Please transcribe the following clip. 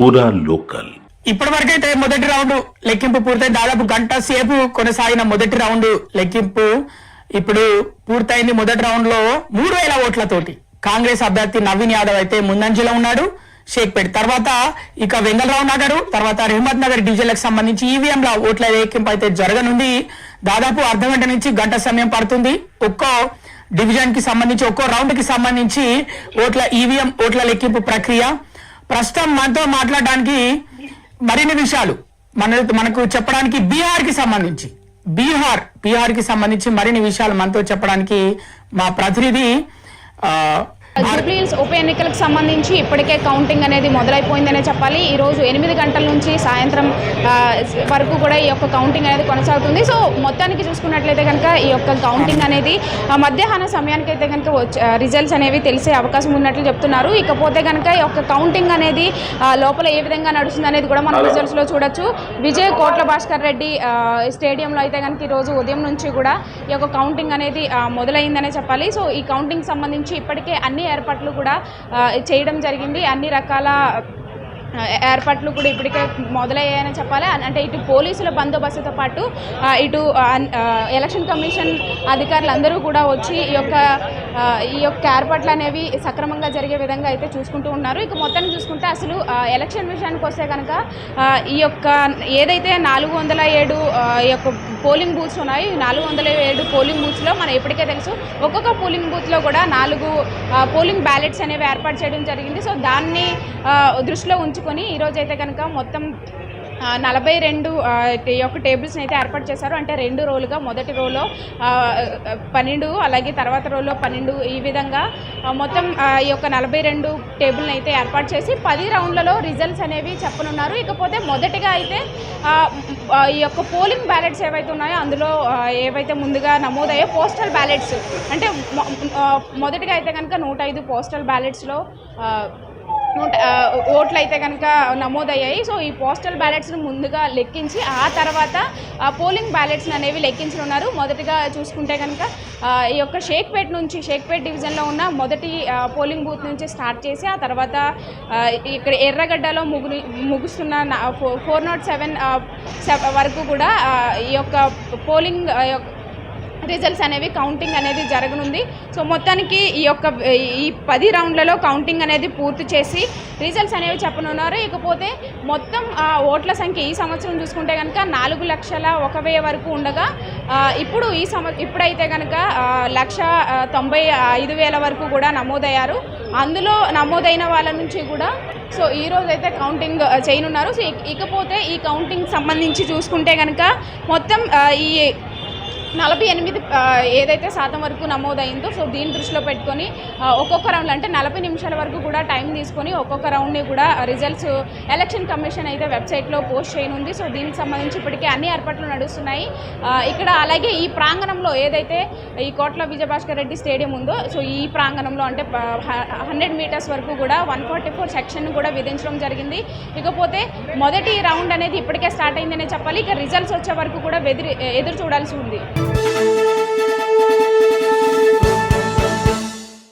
పూరా లోకల్. ఇప్పటి మొదటి రౌండ్ లెక్కింపు పూర్తయింది దాదాపు గంట సేపు కొనసాగిన మొదటి రౌండ్ లెక్కింపు. ఇప్పుడు పూర్తయింది మొదటి రౌండ్లో మూడు వేల ఓట్లతోటి. కాంగ్రెస్ అభ్యర్థి నవీన్ యాదవ్ అయితే ముందంజలో ఉన్నాడు. షేక్పేట్ తర్వాత ఇక వెంగళరావు నగర్ తర్వాత రెహమద్ నగర్ డివిజన్లకు సంబంధించి ఈవీఎంల ఓట్ల లెక్కింపు అయితే జరగనుంది. దాదాపు అర్ధ గంట నుంచి గంట సమయం పడుతుంది. ఒక్కో డివిజన్కి సంబంధించి ఒక్కో రౌండ్కి సంబంధించి ఓట్ల ఈవీఎం ఓట్ల లెక్కింపు ప్రక్రియ ప్రస్తుతం మనతో మాట్లాడడానికి మరిన్ని విషయాలు. మన మనకు చెప్పడానికి బీహార్కి సంబంధించి బీహార్ బీహార్కి సంబంధించి మరిన్ని విషయాలు మనతో చెప్పడానికి మా ప్రతినిధి ఆ, జూబ్లీ హిల్స్ ఉప ఎన్నికలకు సంబంధించి ఇప్పటికే కౌంటింగ్ అనేది మొదలైపోయిందనే చెప్పాలి. ఈ రోజు ఎనిమిది గంటల నుంచి సాయంత్రం వరకు కూడా ఈ యొక్క కౌంటింగ్ అనేది కొనసాగుతుంది. సో మొత్తానికి చూసుకున్నట్లయితే కనుక ఈ యొక్క కౌంటింగ్ అనేది మధ్యాహ్న సమయానికి అయితే కనుక రిజల్ట్స్ అనేవి తెలిసే అవకాశం ఉన్నట్లు చెప్తున్నారు. ఇకపోతే కనుక ఈ యొక్క కౌంటింగ్ అనేది లోపల ఏ విధంగా నడుస్తుంది అనేది కూడా మనం రిజల్ట్స్లో చూడొచ్చు. విజయ్ కోట్ల భాస్కర్ రెడ్డి స్టేడియంలో అయితే కనుక ఈ రోజు ఉదయం నుంచి కూడా ఈ యొక్క కౌంటింగ్ అనేది మొదలైందనే చెప్పాలి. సో ఈ కౌంటింగ్ సంబంధించి ఇప్పటికే అన్ని ఏర్పాట్లు కూడా చేయడం జరిగింది. అన్ని రకాల ఏర్పాట్లు కూడా ఇప్పటికే మొదలయ్యాయని చెప్పాలి. అంటే ఇటు పోలీసుల బందోబస్తుతో పాటు ఇటు అన్- ఎలక్షన్ కమిషన్ అధికారులు అందరూ కూడా వచ్చి ఈ యొక్క ఈ యొక్క ఏర్పాట్లు అనేవి సక్రమంగా జరిగే విధంగా అయితే చూసుకుంటూ ఉన్నారు. ఇక మొత్తాన్ని చూసుకుంటే అసలు ఎలక్షన్ విషయానికి వస్తే కనుక ఈ యొక్క ఏదైతే నాలుగు వందల ఏడు ఈ యొక్క పోలింగ్ బూత్స్ ఉన్నాయి నాలుగు వందల ఏడు పోలింగ్ బూత్స్లో మనం ఇప్పటికే తెలుసు ఒక్కొక్క పోలింగ్ బూత్లో కూడా నాలుగు పోలింగ్ బ్యాలెట్స్ అనేవి ఏర్పాటు చేయడం జరిగింది. సో దాన్ని దృష్టిలో ఉంచుకొని ఈరోజు అయితే కనుక మొత్తం నలభై రెండు ఈ యొక్క టేబుల్స్ని అయితే ఏర్పాటు చేశారు. అంటే రెండు రోలుగా మొదటి రోలో పన్నెండు అలాగే తర్వాత రోలో పన్నెండు ఈ విధంగా మొత్తం ఈ యొక్క నలభై రెండు టేబుల్ని అయితే ఏర్పాటు చేసి పది రౌండ్లలో రిజల్ట్స్ అనేవి చెప్పనున్నారు. ఇకపోతే మొదటిగా అయితే ఈ యొక్క పోలింగ్ బ్యాలెట్స్ ఏవైతే ఉన్నాయో అందులో ఏవైతే ముందుగా నమోదయ్యో పోస్టల్ బ్యాలెట్స్. అంటే మొదటిగా అయితే కనుక నూట ఐదు పోస్టల్ బ్యాలెట్స్లో నూట ఓట్లు అయితే కనుక నమోదయ్యాయి. సో ఈ పోస్టల్ బ్యాలెట్స్ను ముందుగా లెక్కించి ఆ తర్వాత ఆ పోలింగ్ బ్యాలెట్స్ అనేవి లెక్కించనున్నారు. మొదటిగా చూసుకుంటే కనుక ఈ యొక్క షేక్పేట్ నుంచి షేక్పేట్ డివిజన్లో ఉన్న మొదటి పోలింగ్ బూత్ నుంచి స్టార్ట్ చేసి ఆ తర్వాత ఇక్కడ ఎర్రగడ్డలో ముగు ముగుస్తున్న ఫోర్ నాట్ సెవెన్ వరకు కూడా ఈ యొక్క పోలింగ్ యొక్క రిజల్ట్స్ అనేవి కౌంటింగ్ అనేది జరగనుంది. సో మొత్తానికి ఈ యొక్క ఈ పది రౌండ్లలో కౌంటింగ్ అనేది పూర్తి చేసి రిజల్ట్స్ అనేవి చెప్పనున్నారు. ఇకపోతే మొత్తం ఆ, ఓట్ల సంఖ్య ఈ సంవత్సరం చూసుకుంటే కనుక నాలుగు లక్షల ఒక వెయ్యి వరకు ఉండగా ఇప్పుడు ఈ సంవ ఇప్పుడైతే కనుక లక్ష తొంభై ఐదు వేల వరకు కూడా నమోదయ్యారు. అందులో నమోదైన వాళ్ళ నుంచి కూడా సో ఈ రోజైతే కౌంటింగ్ చేయనున్నారు. సో ఇకపోతే ఈ కౌంటింగ్ సంబంధించి చూసుకుంటే కనుక మొత్తం ఈ నలభై ఎనిమిది ఏదైతే శాతం వరకు నమోదైందో సో దీన్ని దృష్టిలో పెట్టుకొని ఒక్కొక్క రౌండ్ అంటే నలభై నిమిషాల వరకు కూడా టైం తీసుకొని ఒక్కొక్క రౌండ్ని కూడా రిజల్ట్స్ ఎలక్షన్ కమిషన్ అయితే వెబ్సైట్లో పోస్ట్ చేయనుంది. సో దీనికి సంబంధించి ఇప్పటికే అన్ని ఏర్పాట్లు నడుస్తున్నాయి. ఇక్కడ అలాగే ఈ ప్రాంగణంలో ఏదైతే ఈ కోట్ల విజయభాస్కర్ రెడ్డి స్టేడియం ఉందో సో ఈ ప్రాంగణంలో అంటే హండ్రెడ్ మీటర్స్ వరకు కూడా వన్ ఫార్టీ ఫోర్ సెక్షన్ కూడా విధించడం జరిగింది. ఇకపోతే మొదటి రౌండ్ అనేది ఇప్పటికే స్టార్ట్ అయిందనే చెప్పాలి. ఇక రిజల్ట్స్ వచ్చే వరకు కూడా ఎదురు ఎదురు చూడాల్సి ఉంది.